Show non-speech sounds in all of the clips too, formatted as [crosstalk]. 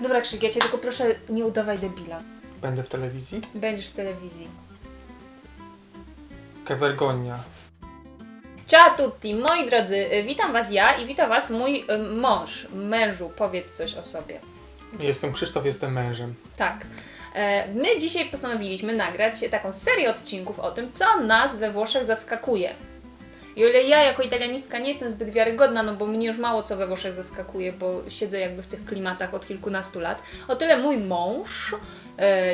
Dobra, Krzyk, ja cię tylko proszę, nie udawaj debila. Będę w telewizji? Będziesz w telewizji. Che vergogna. Ciao tutti, moi drodzy, y, witam was ja i witam was mój y, mąż. Mężu, powiedz coś o sobie. Jestem Krzysztof, jestem mężem. Tak. E, My dzisiaj postanowiliśmy nagrać taką serię odcinków o tym, co nas we Włoszech zaskakuje. I o ile ja jako italianistka nie jestem zbyt wiarygodna, no bo mnie już mało co we Włoszech zaskakuje, bo siedzę jakby w tych klimatach od kilkunastu lat, o tyle mój mąż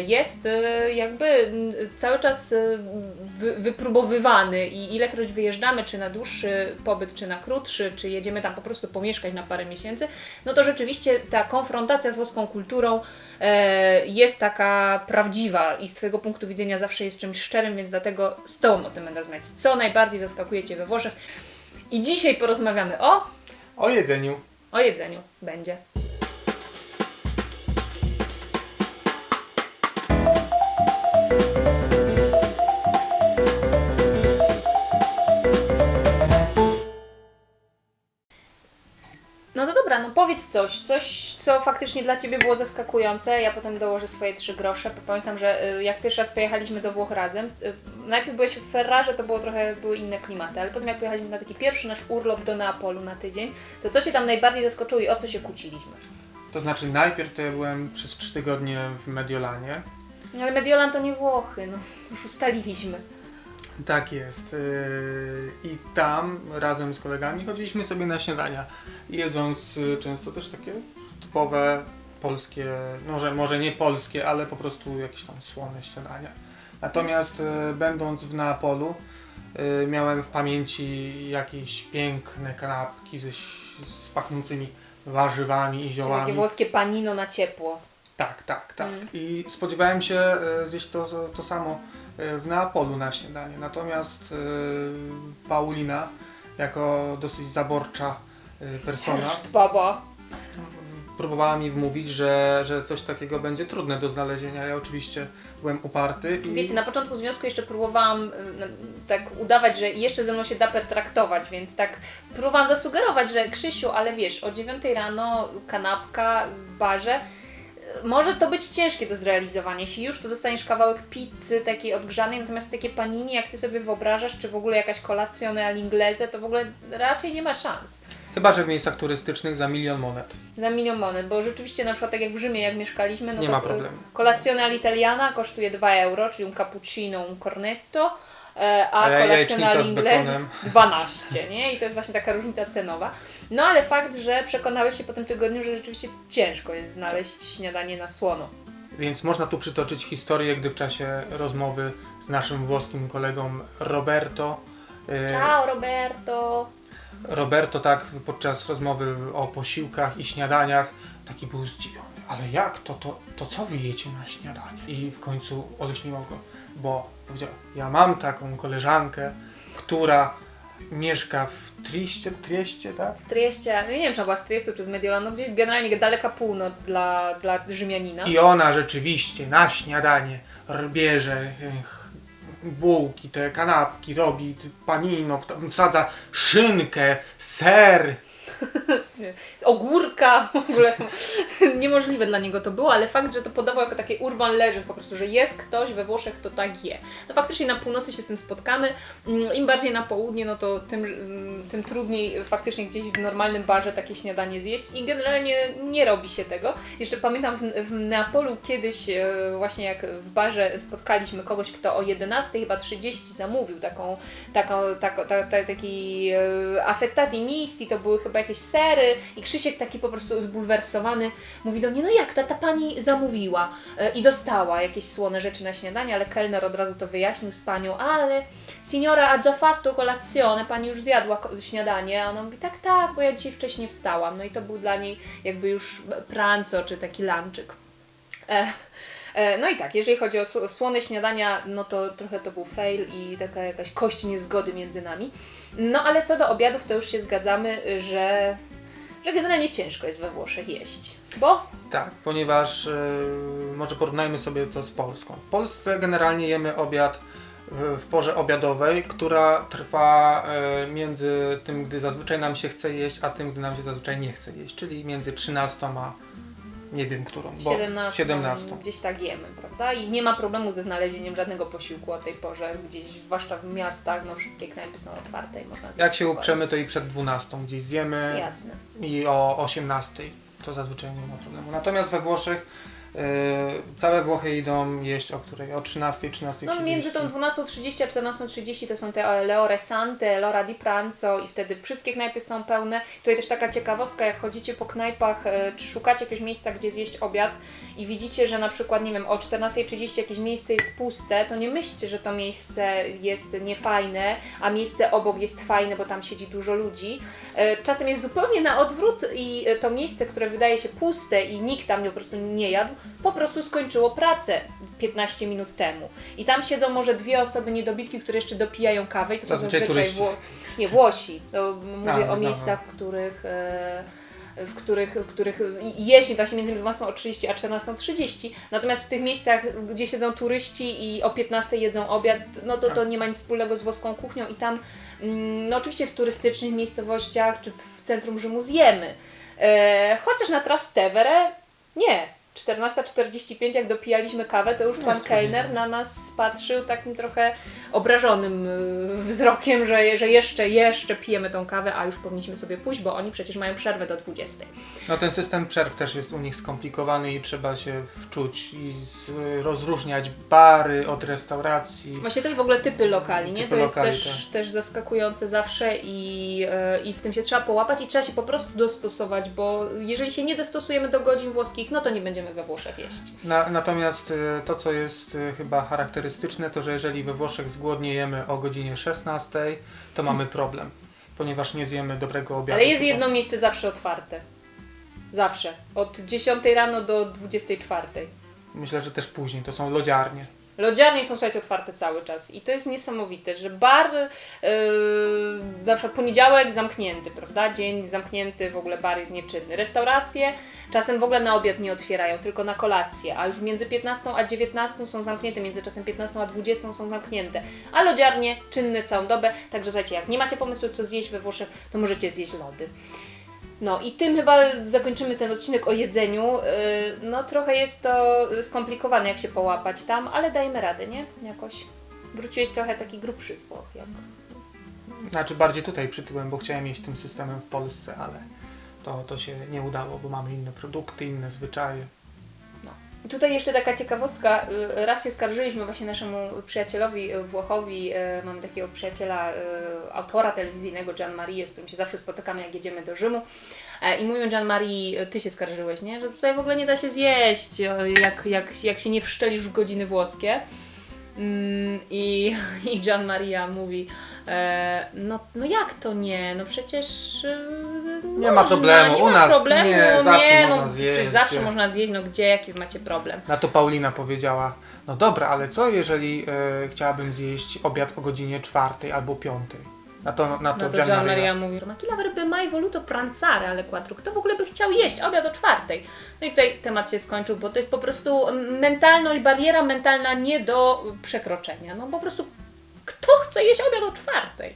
jest e, jakby cały czas e, wy, wypróbowywany i ilekroć wyjeżdżamy, czy na dłuższy pobyt, czy na krótszy, czy jedziemy tam po prostu pomieszkać na parę miesięcy, no to rzeczywiście ta konfrontacja z włoską kulturą e, jest taka prawdziwa i z Twojego punktu widzenia zawsze jest czymś szczerym, więc dlatego z Tobą o tym będę rozmawiać. Co najbardziej zaskakuje Cię we Włoszech? I dzisiaj porozmawiamy o... O jedzeniu. o jedzeniu. Będzie. Powiedz coś, coś, co faktycznie dla Ciebie było zaskakujące. Ja potem dołożę swoje trzy grosze. bo Pamiętam, że y, jak pierwszy raz pojechaliśmy do Włoch razem, y, najpierw byłeś w Ferrarze, to było trochę, były inne klimaty, ale potem jak pojechaliśmy na taki pierwszy nasz urlop do Neapolu na tydzień, to co Cię tam najbardziej zaskoczyło i o co się kłóciliśmy? To znaczy najpierw to ja byłem przez 3 tygodnie w Mediolanie. No Ale Mediolan to nie Włochy, no już ustaliliśmy. Tak jest. Yy, I tam razem z kolegami chodziliśmy sobie na śniadania, jedząc yy, często też takie typowe polskie, może, może nie polskie, ale po prostu jakieś tam słone śniadania. Natomiast yy, będąc w Neapolu miałem w pamięci jakieś piękne kanapki ze, z pachnącymi warzywami i Takie ziołami. włoskie panino na ciepło. Tak, tak, tak. Mm. I spodziewałem się zjeść to, to samo w Neapolu na śniadanie. Natomiast e, Paulina, jako dosyć zaborcza e, persona, baba. próbowała mi wmówić, że, że coś takiego będzie trudne do znalezienia. Ja oczywiście byłem uparty i Wiecie, na początku związku jeszcze próbowałam y, tak udawać, że jeszcze ze mną się da pertraktować, więc tak próbowałam zasugerować, że Krzysiu, ale wiesz, o 9 rano kanapka w barze, może to być ciężkie do zrealizowania. Jeśli już, to dostaniesz kawałek pizzy takiej odgrzanej, natomiast takie panini, jak ty sobie wyobrażasz, czy w ogóle jakaś colazione all'inglese, to w ogóle raczej nie ma szans. chyba, że w miejscach turystycznych za milion monet. Za milion monet, bo rzeczywiście na przykład tak jak w Rzymie, jak mieszkaliśmy, no Nie to ma problemu. Colazione all'italiana kosztuje 2 euro, czyli un cappuccino, un cornetto, a A all'inglese bekonem. 12, nie? I to jest właśnie taka różnica cenowa. No ale fakt, że przekonałeś się po tym tygodniu, że rzeczywiście ciężko jest znaleźć śniadanie na słono. Więc można tu przytoczyć historię, gdy w czasie rozmowy z naszym włoskim kolegą Roberto e, Ciao Roberto! Roberto tak podczas rozmowy o posiłkach i śniadaniach taki był zdziwiony. Ale jak to, to, to co wy jecie na śniadanie? I w końcu olśniło go, bo powiedział, ja mam taką koleżankę, która mieszka w Triście, Trieście, tak? W Trieście, no nie wiem czy była z Triestu czy z Mediolanu, gdzieś generalnie daleka północ dla, dla Rzymianina. I ona rzeczywiście na śniadanie bierze bułki, te kanapki, robi panino, wsadza szynkę, ser, [laughs] ogórka, w ogóle [laughs] niemożliwe dla niego to było, ale fakt, że to podawał jako takie urban legend po prostu, że jest ktoś we Włoszech, kto tak je. No faktycznie na północy się z tym spotkamy, Mm, im bardziej na południe, no to tym, mm, tym trudniej faktycznie gdzieś w normalnym barze takie śniadanie zjeść i generalnie nie robi się tego. Jeszcze pamiętam w, w Neapolu kiedyś e, właśnie jak w barze spotkaliśmy kogoś, kto o 11 chyba 30 zamówił taką, taką, taką ta, ta, taki e, affettati misti, to były chyba jakieś sery i Krzysiek taki po prostu zbulwersowany mówi do mnie, no jak ta, ta pani zamówiła e, i dostała jakieś słone rzeczy na śniadanie, ale kelner od razu to wyjaśnił z panią, ale signora ha già fatto colazione, pani już zjadła śniadanie, a ona mówi, tak, tak, bo ja dzisiaj wcześniej wstałam, no i to był dla niej jakby już pranco, czy taki lanczyk. E, e, no i tak, jeżeli chodzi o sł- słone śniadania, no to trochę to był fail i taka jakaś kość niezgody między nami. No ale co do obiadów, to już się zgadzamy, że, że generalnie ciężko jest we Włoszech jeść. Bo Tak, ponieważ e, może porównajmy sobie to z Polską. W Polsce generalnie jemy obiad w, w porze obiadowej, która trwa e, między tym, gdy zazwyczaj nam się chce jeść, a tym, gdy nam się zazwyczaj nie chce jeść, czyli między 13 a nie wiem którą, bo 17, 17. gdzieś tak jemy, prawda? I nie ma problemu ze znalezieniem żadnego posiłku o tej porze, gdzieś, zwłaszcza w miastach, no wszystkie knajpy są otwarte i można zjeść Jak się uprzemy, to i przed 12 gdzieś zjemy Jasne. i o 18 to zazwyczaj nie ma problemu. Natomiast we Włoszech całe Włochy idą jeść o której? O 13, 13, No między tą 12.30 a 14.30 to są te e, le ore sante, l'ora di pranzo i wtedy wszystkie knajpy są pełne. Tutaj też taka ciekawostka, jak chodzicie po knajpach, e, czy szukacie jakiegoś miejsca, gdzie zjeść obiad i widzicie, że na przykład, nie wiem, o 14.30 jakieś miejsce jest puste, to nie myślcie, że to miejsce jest niefajne, a miejsce obok jest fajne, bo tam siedzi dużo ludzi. E, Czasem jest zupełnie na odwrót i to miejsce, które wydaje się puste i nikt tam po prostu nie jadł, po prostu skończyło pracę 15 minut temu. I tam siedzą może dwie osoby niedobitki, które jeszcze dopijają kawę i to są Zazwyczaj. Wło- nie, Włosi. To mówię A, o no, miejscach, w których... E, w których, w których jeśli właśnie między 12.30 a 14.30, natomiast w tych miejscach, gdzie siedzą turyści i o 15.00 jedzą obiad, no to to nie ma nic wspólnego z włoską kuchnią i tam, mm, no oczywiście w turystycznych miejscowościach czy w centrum Rzymu zjemy. E, chociaż na Trastevere nie. 14.45 jak dopijaliśmy kawę, to już No, pan kelner na nas patrzył takim trochę obrażonym y, wzrokiem, że, że jeszcze, jeszcze pijemy tą kawę, a już powinniśmy sobie pójść, bo oni przecież mają przerwę do 20. No ten system przerw też jest u nich skomplikowany i trzeba się wczuć i z, rozróżniać bary od restauracji. Właśnie też w ogóle typy lokali, nie? Typy to jest też, tak. też zaskakujące zawsze i, e, i w tym się trzeba połapać i trzeba się po prostu dostosować, bo jeżeli się nie dostosujemy do godzin włoskich, no to nie będziemy we Włoszech jeść. Na, natomiast y, to, co jest y, chyba charakterystyczne, to że jeżeli we Włoszech zgłodniejemy o godzinie 16, to mamy problem, ponieważ nie zjemy dobrego obiadu. Ale jest jedno miejsce zawsze otwarte. Zawsze. Od 10 rano do 24. Myślę, że też później, to są lodziarnie. Lodziarnie są słuchajcie otwarte cały czas i to jest niesamowite, że bar yy, na przykład poniedziałek zamknięty, prawda? Dzień zamknięty, w ogóle bar jest nieczynny. Restauracje czasem w ogóle na obiad nie otwierają, tylko na kolację, a już między 15 a 19 są zamknięte, między czasem 15 a 20 są zamknięte, a lodziarnie czynne całą dobę, także słuchajcie, jak nie macie pomysłu co zjeść we Włoszech, to możecie zjeść lody. No i tym chyba zakończymy ten odcinek o jedzeniu. Yy, No trochę jest to skomplikowane, jak się połapać tam, ale dajemy radę, nie? Jakoś. Wróciłeś trochę taki grubszy z Włoch, jak... Znaczy bardziej tutaj przytyłem, bo chciałem jeść tym systemem w Polsce, ale to, to się nie udało, bo mamy inne produkty, inne zwyczaje. Tutaj jeszcze taka ciekawostka. Raz się skarżyliśmy właśnie naszemu przyjacielowi y, Włochowi. y, Mamy takiego przyjaciela, y, autora telewizyjnego Gian Marie, z którym się zawsze spotykamy, jak jedziemy do Rzymu. E, I mówimy, Gian Marie, ty się skarżyłeś, nie? Że tutaj w ogóle nie da się zjeść, jak, jak, jak się nie wszczelisz w godziny włoskie. Mm, I, [laughs] I Gian Maria mówi, e, no, no jak to nie? No przecież e, Nie ma problemu, nie u ma nas problemu, nie, zawsze nie, można no, zjeść, Przecież zawsze można zjeść, no gdzie, jaki macie problem? Na to Paulina powiedziała, no dobra, ale co jeżeli e, chciałabym zjeść obiad o godzinie czwartej albo piątej? Na to, na to, No to Gian Gian Maria. Mówi, ma chi avrebbe mai voluto pranzare alle quattro? Kto w ogóle by chciał jeść obiad o czwartej? No i tutaj temat się skończył, bo to jest po prostu mentalność, bariera mentalna nie do przekroczenia. No po prostu kto chce jeść obiad o czwartej?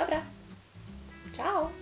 Dobra. Tchau!